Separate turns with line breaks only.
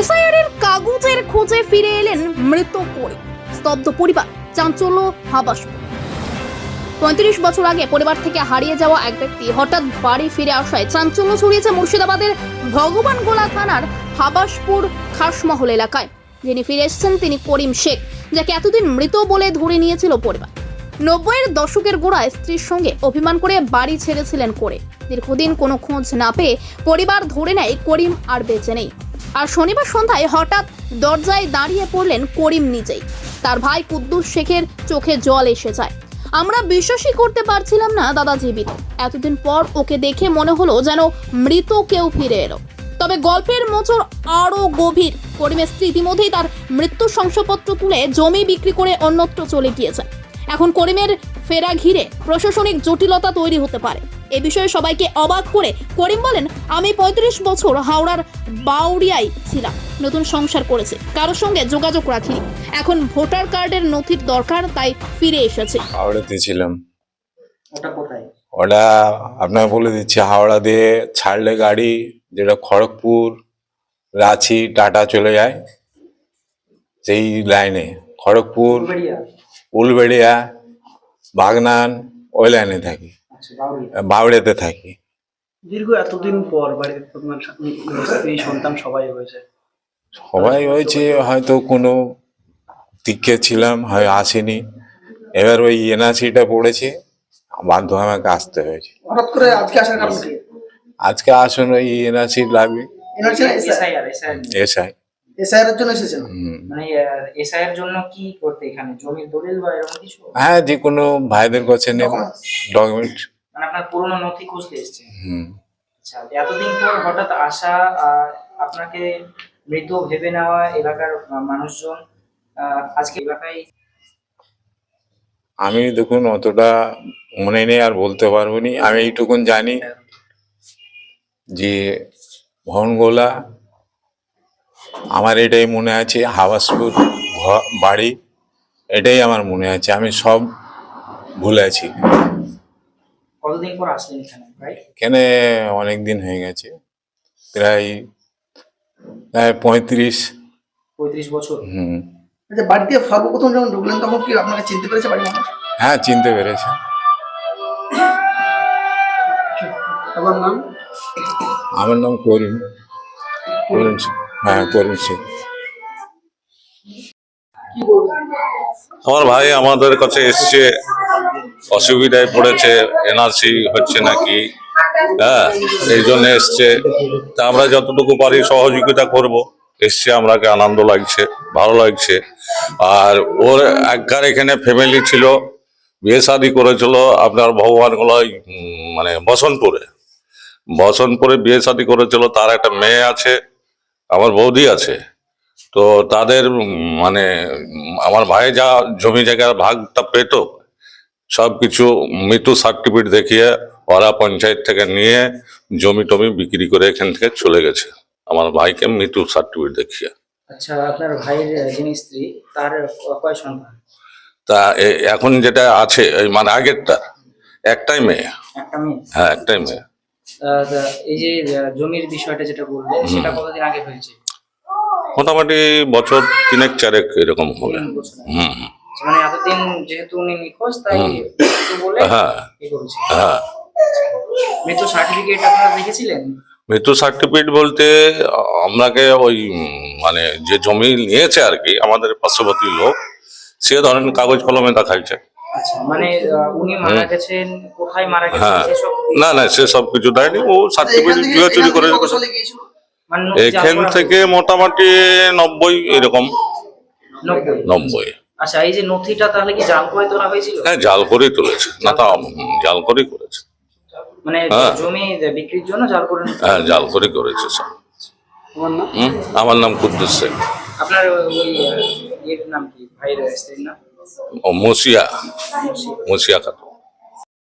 SIR এর কাগজের খোঁজে ফিরে এলেন মৃত করে স্তব্ধ পরিবার, চাঞ্চল্য হাবাসপুর পঁয়ত্রিশ বছর আগে পরিবার থেকে হারিয়ে যাওয়া এক ব্যক্তি হঠাৎ বাড়ি ফিরে আসায় চাঞ্চল্য ছড়িয়েছে মুর্শিদাবাদের ভগবানগোলা থানার হাবাসপুর খাসমহল এলাকায়। যিনি ফিরে এসেছেন তিনি করিম শেখ, যাকে এতদিন মৃত বলে ধরে নিয়েছিল পরিবার। নব্বইয়ের দশকের গোড়ায় স্ত্রীর সঙ্গে অভিমান করে বাড়ি ছেড়েছিলেন করে। দীর্ঘদিন কোনো খোঁজ না পেয়ে পরিবার ধরে নেয় করিম আর বেঁচে নেই। আর শনিবার সন্ধ্যায় হঠাৎ দরজায় দাঁড়িয়ে পড়লেন করিম নিজেই। তার ভাই কুদ্দুস শেখের চোখে জল এসে যায়। আমরা বিশ্বাসই করতে পারছিলাম না দাদা জীবিত এতদিন পর ওকে দেখে মনে হলো যেন মৃত কেউ ফিরে এলো। তবে গল্পের মোচড় আরও গভীর। করিমের স্ত্রী ইতিমধ্যেই তার মৃত্যু শংসাপত্র তুলে জমি বিক্রি করে অন্যত্র চলে গিয়েছে। এখন করিমের ফেরা ঘিরে প্রশাসনিক জটিলতা তৈরি হতে পারে। এ বিষয়ে সবাইকে অবাক করে করিম বলেন আমি পঁয়ত্রিশ বছর হাওড়ার বাউরিয়ায় ছিলাম। নতুন সংসার করেছে কারোর সঙ্গে যোগাযোগ রাখিনি। এখন ভোটার কার্ডের নথির দরকার তাই ফিরে এসেছে।
হাওড়াতে ছিলাম।
ওটা কোথায়?
আপনাকে বলে দিচ্ছি হাওড়া দিয়ে ছাড়লে গাড়ি যেটা খড়গপুর রাঁচি টাটা চলে যায়। সেই লাইনে খড়গপুর
উলবেড়িয়া।
বাগনান ওই লাইনে থাকি। বাউড়েতে থাকি।
দীর্ঘ এতদিন পর বাড়িতে স্ত্রী সন্তান সবাই হয়েছে
সবাই হয়েছে হয়তো কোনো দিকে ছিলাম হয় আসেনি। এবার ওই এনআরসিটা পড়েছে বাধ্য আমাকে আসতে হয়েছে।
হঠাৎ করে আজকে আসার কারণ কি?
আজকে আসুন ওই এনআরসি লাগবে এসআই
এসআইআর এর জন্য এসেছেন?
হুম।
মানে জন্য কি করতে এখানে? জমির দলিল বা এরকম কিছু?
হ্যাঁ যে কোনো ভাইদের কাছে নেব। ডকুমেন্ট
মানে আপনার পুরনো নথি খুঁজতে আচ্ছা এতদিন পর হঠাৎ আসা আপনাকে মৃত ভেবে নেওয়া এলাকার মানুষজন আজকে এলাকায়
আমি দেখুন অতটা মনে নেই আর বলতে পারব নি। আমি এইটুকুন জানি যে ভনগোলা আমার এটাই মনে আছে হাওয়াসপুর বাড়ি এটাই আমার মনে আছে। আমি সব ভুলে আছি।
কতদিন পর আসলেন এখানে ভাই
এখানে অনেক দিন হয়ে গেছে। প্রায় প্রায় পঁয়ত্রিশ।
পঁয়ত্রিশ বছর।
হুম।
আচ্ছা বাড়িতে সর্বপ্রথম যখন ঢুকলেন তখন কি আপনাকে চিনতে পেরেছে বাড়ির মানুষ?
হ্যাঁ চিনতে পেরেছে।
আপনার নাম?
আমার নাম করিম। করিম হ্যাঁ করিম সিং।
আমার ভাই আমাদের কাছে এসছে অসুবিধায় পড়েছে এনআরসি হচ্ছে নাকি? হ্যাঁ এই জন্য এসছে। তা আমরা যতটুকু পারি সহযোগিতা করব। এসছে আমরাকে আনন্দ লাগছে ভালো লাগছে। আর ওর একগার এখানে ফ্যামিলি ছিল বিয়ে শাদি করেছিল আপনার ভগবানগুলোয় উম, মানে বসনপুরে বসনপুরে বিয়ে শাদি করেছিল তার একটা মেয়ে আছে আমার বৌদি আছে। তো তাদের মানে আমার ভাই যা জমি জায়গার ভাগটা পেত সব কিছু মৃত্যু সার্টিফিকেট দেখিয়ে ওরা পঞ্চায়েত থেকে নিয়ে জমি টমি বিক্রি করে এখান থেকে চলে গেছে। আমার ভাইকে মৃত্যু সার্টিফিকেট দেখিয়ে।
আচ্ছা আপনার ভাইয়ের যিনি স্ত্রী তার কয় সন্তান?
তা এখন যেটা আছে মানে আগেরটা একটাই মেয়ে। হ্যাঁ একটাই মেয়ে।
এই যে জমির বিষয়টা যেটা বললেন সেটা কতদিন আগে হয়েছে?
মোটামুটি বছর তিনেক চারেক এরকম হবে। হুম হুম।
মানে এতদিন যেহেতু উনি নিখোঁজ তাই মৃত্যু বলে
হ্যাঁ। হ্যাঁ।
মৃত্যু সার্টিফিকেট আপনারা দেখেছিলেন?
মৃত্যু সার্টিফিকেট বলতে আপনাকে ওই মানে যে জমি নিয়েছে আর কি আমাদের পার্শ্ববর্তী লোক সে ধরেন কাগজ কলমে দেখাইছে।
আচ্ছা উনি মারা গেছেন কোথায় মারা গেছেন
না না সে সব কিছু দেয়নি ও সার্টিফিকেট চুয়া চুরি করে এখান থেকে মোটামুটি নব্বই এরকম।
নব্বই। আচ্ছা এই যে নথিটা তাহলে কি জাল করে তোলা হয়েছিল?
হ্যাঁ জাল করেই তুলেছে। না তা জাল করেই করেছে।
মানে
হ্যাঁ।
জমি বিক্রির জন্য জাল করে
হ্যাঁ জাল করেই করেছে হুম? আমার নাম কুদ্দুস শেখ।
আপনার ওই নাম কি? ভাইয়ের স্ত্রীর নাম?
ও মুসিয়া মুসিয়া খাতুন।